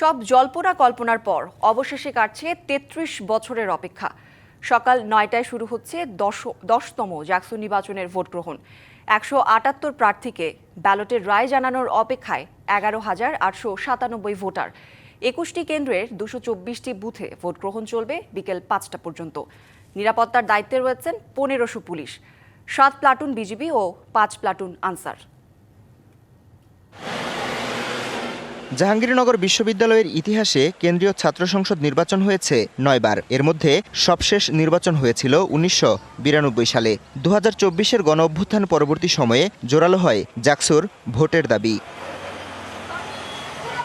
সব জল্পনা কল্পনার পর অবশেষে কাটছে তেত্রিশ বছরের অপেক্ষা। সকাল নয়টায় শুরু হচ্ছে দশ, দশতম জাকসু নির্বাচনের ভোট গ্রহণ। একশো আটাত্তর প্রার্থীকে ব্যালটের রায় জানানোর অপেক্ষায় এগারো হাজার আটশো সাতানব্বই ভোটার। একুশটি কেন্দ্রের দুশো চব্বিশটি বুথে ভোট গ্রহণ চলবে বিকেল পাঁচটা পর্যন্ত। নিরাপত্তার দায়িত্বে রয়েছেন পনেরোশো পুলিশ। সাত প্লাটুন বিজিবি ও পাঁচ প্লাটুন আনসার। জাহাঙ্গীরনগর বিশ্ববিদ্যালয়ের ইতিহাসে কেন্দ্রীয় ছাত্র সংসদ নির্বাচন হয়েছে নয়বার। এর মধ্যে সবশেষ নির্বাচন হয়েছিল উনিশশো বিরানব্বই সালে। দু হাজার চব্বিশের গণ অভ্যুত্থান পরবর্তী সময়ে জোরালো হয় জাকসুর ভোটের দাবি।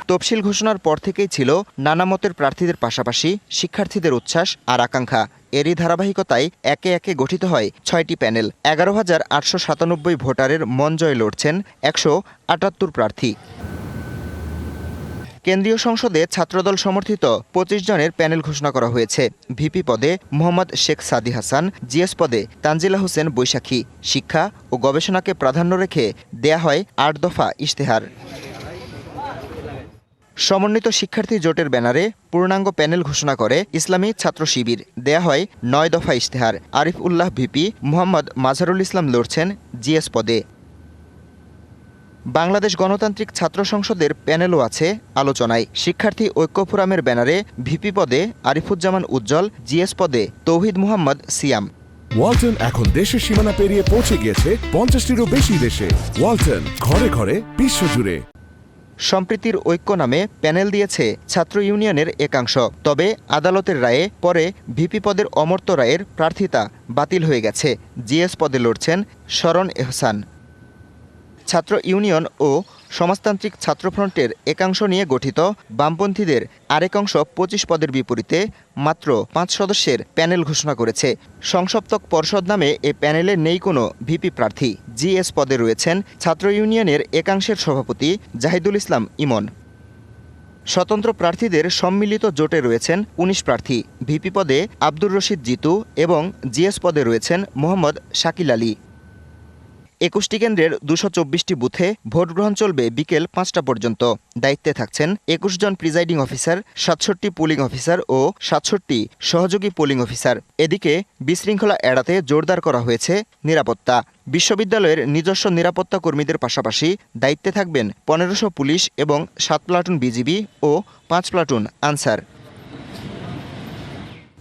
তফসিল ঘোষণার পর থেকেই ছিল নানা মতের প্রার্থীদের পাশাপাশি শিক্ষার্থীদের উচ্ছ্বাস আর আকাঙ্ক্ষা। এরই ধারাবাহিকতায় একে একে গঠিত হয় ছয়টি প্যানেল। এগারো হাজার আটশো সাতানব্বই ভোটারের মন জয় লড়ছেন একশো আটাত্তর প্রার্থী। কেন্দ্রীয় সংসদে ছাত্রদল সমর্থিত পঁচিশ জনের প্যানেল ঘোষণা করা হয়েছে। ভিপি পদে মোহাম্মদ শেখ সাদি হাসান, জিএস পদে তানজিলা হোসেন বৈশাখী। শিক্ষা ও গবেষণাকে প্রাধান্য রেখে দেয়া হয় আট দফা ইশতেহার। সমন্বিত শিক্ষার্থী জোটের ব্যানারে পূর্ণাঙ্গ প্যানেল ঘোষণা করে ইসলামী ছাত্র শিবির। দেয়া হয় নয় দফা ইশতেহার। আরিফ উল্লাহ ভিপি মোহাম্মদ মাজারুল ইসলাম লড়ছেন জিএস পদে। বাংলাদেশ গণতান্ত্রিক ছাত্র সংসদের প্যানেলও আছে আলোচনায়। শিক্ষার্থী ঐক্য ফোরামের ব্যানারে ভিপি পদে আরিফুজ্জামান উজ্জ্বল জিএস পদে তৌহিদ মুহাম্মদ সিয়াম। ওয়ালটন এখন দেশের সীমানা পেরিয়ে পৌঁছে গিয়েছে পঞ্চাশটিরও বেশি দেশে। ওয়ালটন ঘরে ঘরে বিশ্বজুড়ে। সম্প্রীতির ঐক্য নামে প্যানেল দিয়েছে ছাত্র ইউনিয়নের একাংশ। তবে আদালতের রায়ে পরে ভিপি পদের অমর্ত্য রায়ের প্রার্থিতা বাতিল হয়ে গেছে। জিএস পদে লড়ছেন শরণ এহসান। ছাত্র ইউনিয়ন ও সমাজতান্ত্রিক ছাত্রফ্রন্টের একাংশ নিয়ে গঠিত, বামপন্থীদের আরেক অংশ পঁচিশ পদের বিপরীতে মাত্র পাঁচ সদস্যের প্যানেল ঘোষণা করেছে। সংসপ্তক পর্ষদ নামে এ প্যানেলে নেই কোনো ভিপি প্রার্থী। জিএস পদে রয়েছেন ছাত্র ইউনিয়নের একাংশের সভাপতি জাহিদুল ইসলাম ইমন। স্বতন্ত্র প্রার্থীদের সম্মিলিত জোটে রয়েছেন উনিশ প্রার্থী। ভিপি পদে আব্দুর রশিদ জিতু এবং জিএস পদে রয়েছেন মোহাম্মদ শাকিল আলী। একুশটি কেন্দ্রের দুশো চব্বিশটি বুথে ভোট গ্রহণ চলবে বিকেল পাঁচটা পর্যন্ত। দায়িত্বে থাকছেন একুশ জন প্রিজাইডিং অফিসার, সাতষট্টি পোলিং অফিসার ও সাতষট্টি সহযোগী পোলিং অফিসার। এদিকে বিশৃঙ্খলা এড়াতে জোরদার করা হয়েছে নিরাপত্তা। বিশ্ববিদ্যালয়ের নিজস্ব নিরাপত্তা কর্মীদের পাশাপাশি দায়িত্বে থাকবেন পনেরোশো পুলিশ এবং সাত প্লাটুন বিজিবি ও পাঁচ প্লাটুন আনসার।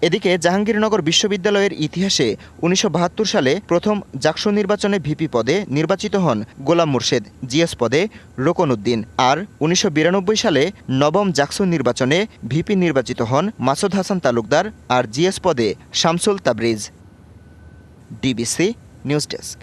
এদিকে জাহাঙ্গীরনগর বিশ্ববিদ্যালয়ের ইতিহাসে উনিশশো বাহাত্তর সালে প্রথম জাকসু নির্বাচনে ভিপি পদে নির্বাচিত হন গোলাম মুর্শেদ, জিএস পদে রোকন উদ্দিন আর উনিশশো বিরানব্বই সালে নবম জাকসু নির্বাচনে ভিপি নির্বাচিত হন মাসুদ হাসান তালুকদার আর জিএস পদে Shamsul Tabriz. DBC news desk.